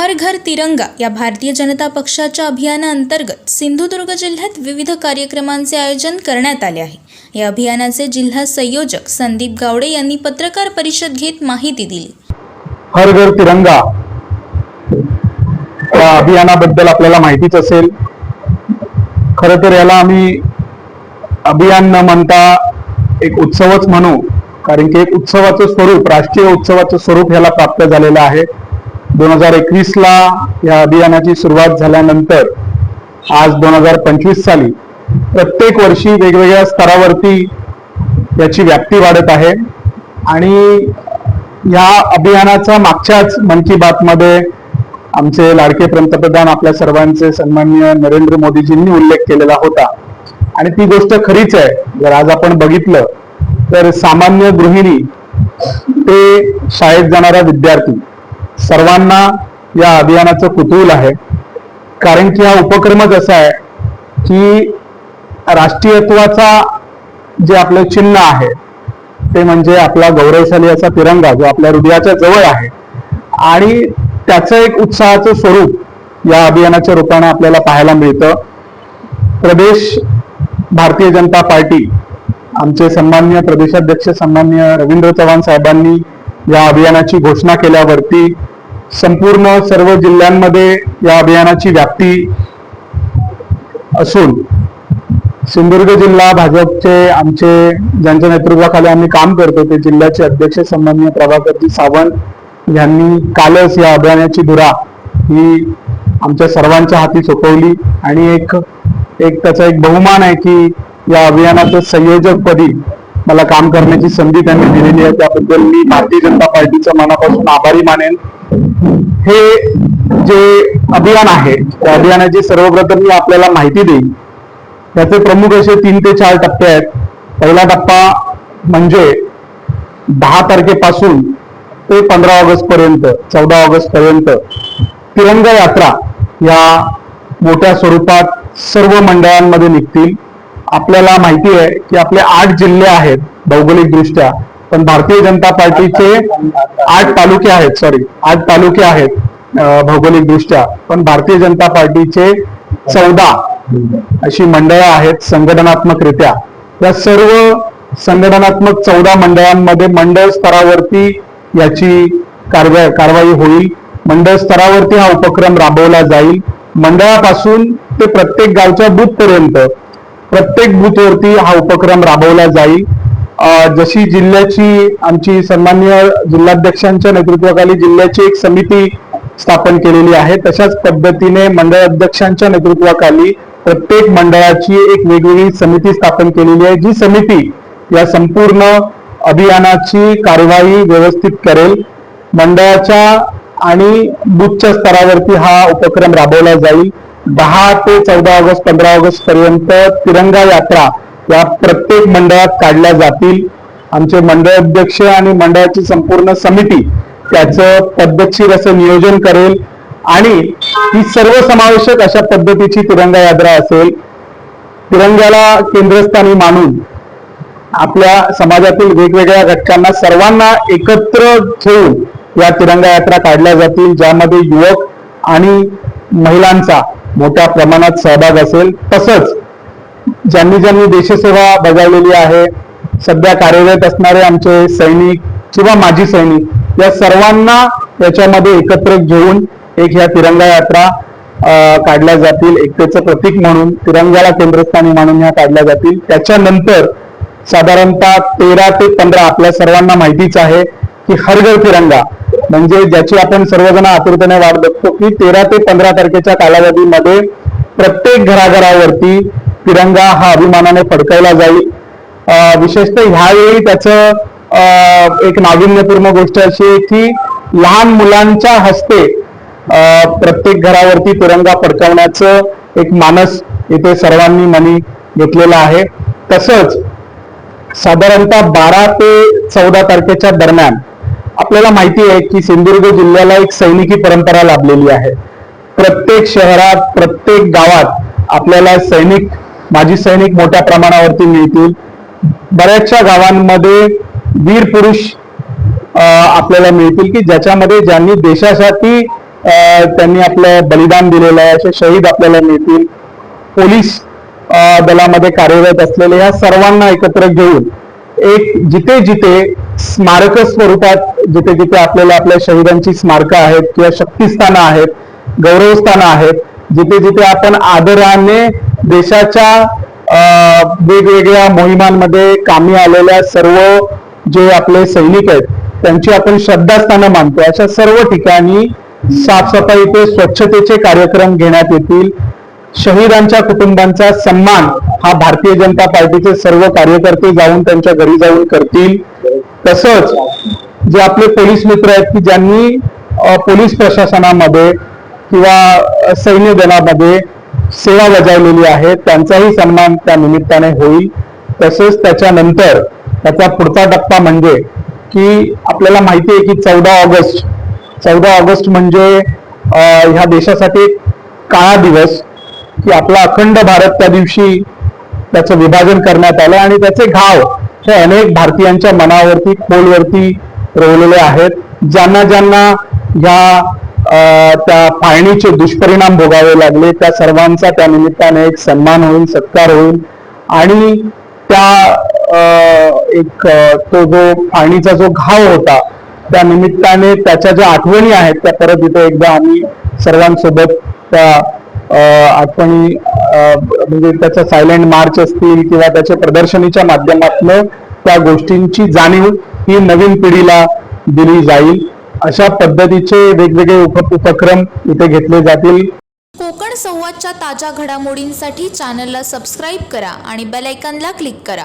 हर घर तिरंगा या भारतीय जनता पक्षाच्या अभियानाअंतर्गत सिंधुदुर्ग जिल्ह्यात विविध कार्यक्रमांचे आयोजन करण्यात आले आहे. या अभियानाचे जिल्हा संयोजक संदीप गावडे यांनी पत्रकार परिषद घेत माहिती दिली. हर घर तिरंगा या अभियानाबद्दल आपल्याला माहितीच असेल. खर तर याला आम्ही अभियान न म्हणता एक उत्सवच म्हणू कारण की एक उत्सवाचं स्वरूप राष्ट्रीय उत्सवाचं स्वरूप याला प्राप्त झालेलं आहे. दोन हजार एकवीस ला या अभियानाची सुरुवात झाल्यानंतर आज दोन हजार पंचवीस साली प्रत्येक वर्षी वेगवेगळ्या स्तरावरती याची व्याप्ती वाढत आहे. आणि या अभियानाचा मागच्याच मन की बात मध्ये आमचे लाडके पंतप्रधान आपल्या सर्वांचे सन्माननीय नरेंद्र मोदीजींनी उल्लेख केलेला होता. आणि ती गोष्ट खरीच आहे. जर आज आपण बघितलं तर सामान्य गृहिणी ते शाळेत जाणारा विद्यार्थी सर्वांना या अभियानाचं कुतूहल आहे. कारण की हा उपक्रमच असा आहे की राष्ट्रीयत्वाचा जे आपलं चिन्ह आहे ते म्हणजे आपला गौरवशाली असा तिरंगा जो आपल्या हृदयाच्या जवळ आहे. आणि त्याचं एक उत्साहाचं स्वरूप या अभियानाच्या रूपाने आपल्याला पाहायला मिळतं. प्रदेश भारतीय जनता पार्टी आमचे सन्मान्य प्रदेशाध्यक्ष सन्मान्य रवींद्र चव्हाण साहेबांनी या अभियानाची घोषणा केल्यावरती संपूर्ण सर्व जिल्ह्यांमध्ये या अभियानाची व्याप्ती असून सिंधुदुर्ग जिल्हा भाजपचे आमचे ज्यांच्या नेतृत्वाखाली आम्ही काम करतो ते जिल्ह्याचे अध्यक्ष सन्माननीय प्रभाकरजी सावंत यांनी कालच या अभियानाची धुरा ही आमच्या सर्वांच्या हाती सोपवली. आणि एक एक त्याचा एक बहुमान आहे की या अभियानाचं संयोजकपदी मला काम करण्याची संधी त्यांनी दिलेली आहे. त्याबद्दल मी भारतीय जनता पार्टीचं मनापासून आभारी मानेन. हे जे अभियान आहे त्या अभियानाची सर्वप्रथम मी आपल्याला माहिती देईन. त्याचे प्रमुख असे तीन ते चार टप्पे आहेत. पहिला टप्पा म्हणजे दहा तारखेपासून ते पंधरा ऑगस्ट पर्यंत चौदा ऑगस्ट पर्यंत तिरंगा यात्रा या मोठ्या स्वरूपात सर्व मंडळांमध्ये निघतील. आपल्याला माहिती आहे की आपले आठ जिल्हे आहेत भौगोलिक दृष्ट्या पण भारतीय जनता पार्टीचे आठ तालुके आहेत सॉरी आठ तालुके आहेत भौगोलिक दृष्ट्या पण भारतीय जनता पार्टीचे चौदा अशी मंडळं आहेत संघटनात्मकरित्या. या सर्व संघटनात्मक चौदा मंडळांमध्ये मंडळ स्तरावरती याची कारवाई कारवाई होईल. मंडळ स्तरावरती हा उपक्रम राबवला जाईल. मंडळापासून ते प्रत्येक गावच्या बूथ पर्यंत प्रत्येक बूथवरती हा उपक्रम राबवला जाईल. जशी जिल्ह्याची आमची सन्मान्य जिल्हाध्यक्षांच्या नेतृत्वाखाली जिल्ह्याची एक समिती स्थापन केलेली आहे तशाच पद्धतीने मंडळ अध्यक्षांच्या नेतृत्वाखाली प्रत्येक मंडळाची एक वेगवेगळी समिती स्थापन केलेली आहे जी समिती या संपूर्ण अभियानाची कार्यवाही व्यवस्थित करेल. मंडळाच्या आणि बुथच्या स्तरावरती हा उपक्रम राबवला जाईल. दहा ते चौदा ऑगस्ट पंधरा ऑगस्ट पर्यंत तिरंगा यात्रा या प्रत्येक मंडळात काढल्या जातील. आमचे मंडळ अध्यक्ष आणि मंडळाची संपूर्ण समिती त्याचं पद्धतशीर असं नियोजन करेल. आणि ही सर्वसमावेशक अशा पद्धतीची तिरंगा यात्रा असेल. तिरंग्याला केंद्रस्थानी मानून आपल्या समाजातील वेगवेगळ्या घटकांना सर्वांना एकत्र ठेवून या तिरंगा यात्रा काढल्या जातील ज्यामध्ये युवक आणि महिलांचा मोठ्या प्रमाणात सहभाग असेल. तसंच ज्यांनी ज्यांनी देशसेवा बजावलेली आहे सध्या कार्यरत असणारे आमचे सैनिक किंवा माजी सैनिक या सर्वांना याच्यामध्ये एकत्र घेऊन एक ह्या तिरंगा यात्रा काढल्या जातील. एकतेचं प्रतीक म्हणून तिरंग्याला केंद्रस्थानी मानून ह्या काढल्या जातील. त्याच्यानंतर साधारणतः तेरा ते पंधरा आपल्या सर्वांना माहितीच आहे की हरघर तिरंगा म्हणजे ज्याची आपण सर्वजण आतुरतेने वाट बघतो की तेरा ते पंधरा तारखेच्या कालावधीमध्ये प्रत्येक घराघरावरती तिरंगा हा अभिमानाने फडकवला जाईल. विशेषतः ह्यावेळी त्याचं एक नाविन्यपूर्ण गोष्ट अशी आहे की लहान मुलांच्या हस्ते प्रत्येक घरावरती तिरंगा फडकवण्याचं एक मानस इथे सर्वांनी मनी घेतलेला आहे. तसंच साधारणतः बारा ते चौदा तारखेच्या दरम्यान आपल्याला माहिती आहे की सिंधुदुर्ग जिल्ह्याला एक सैनिकी परंपरा लाभलेली आहे. प्रत्येक शहरात प्रत्येक गावात आपल्याला सैनिक माजी सैनिक मोठ्या प्रमाणावरती मिळतील. बऱ्याचशा गावांमध्ये वीर पुरुष आपल्याला मिळतील की ज्याच्यामध्ये ज्यांनी देशासाठी त्यांनी आपलं बलिदान दिलेलं आहे असे शहीद आपल्याला मिळतील. पोलीस दलामध्ये कार्यरत असलेले या सर्वांना एकत्र घेऊन एक जिथे जिथे स्मारक स्वरूपात जिथे जिथे आपल्याला आपल्या शहीदांची स्मारकं आहेत किंवा शक्तिस्थानं आहेत गौरवस्थानं आहेत जिथे जिथे आपण आदराने देशाच्या अं, वेगवेगळ्या मोहिमांमध्ये कामी आलेल्या सर्व जे आपले सैनिक आहेत त्यांची आपण श्रद्धास्थानं मानतो. अशा सर्व ठिकाणी साफसफाई ते स्वच्छतेचे कार्यक्रम घेण्यात येतील. शहीदांच्या कुटुंबांचा सन्मान हा भारतीय जनता पार्टीचे सर्व कार्यकर्ते जाऊन त्यांच्या घरी जाऊन करतील. तसंच जे आपले पोलीस मित्र आहेत की ज्यांनी पोलीस प्रशासनामध्ये किंवा सैन्य दलामध्ये सेवा बजावलेली आहे. त्यांचाही सन्मान त्या निमित्ताने होईल. तसेच त्याच्यानंतर त्याचा पुढचा टप्पा म्हणजे की आपल्याला माहिती आहे की चौदा ऑगस्ट चौदा ऑगस्ट म्हणजे ह्या देशासाठी काळा दिवस की आपला अखंड भारत त्या दिवशी त्याचं विभाजन करण्यात आलं आणि त्याचे घाव हे अनेक भारतीयांच्या मनावरती खोलवरती रोवलेले आहेत. ज्यांना ज्यांना या त्या फाळणीचे दुष्परिणाम भोगावे लागले. त्या सर्वांचा त्या निमित्ताने एक सन्मान होईल सत्कार होईल आणि त्या एक तो जो फाळणीचा जो घाव होता त्या निमित्ताने त्याच्या ज्या आठवणी आहेत त्या परत इथे एकदा आम्ही सर्वांसोबत त्या आठवणी म्हणजे त्याचा सायलेंट मार्च असतील किंवा त्याच्या प्रदर्शनीच्या माध्यमातून त्या गोष्टींची जाणीव ही नवीन पिढीला दिली जाईल. अशा पद्धतीचे वेगवेगळे उप उपक्रम इथे घेतले जातील. कोकण संवादच्या ताज्या घडामोडींसाठी चॅनलला सबस्क्राईब करा आणि बेलायकनला क्लिक करा.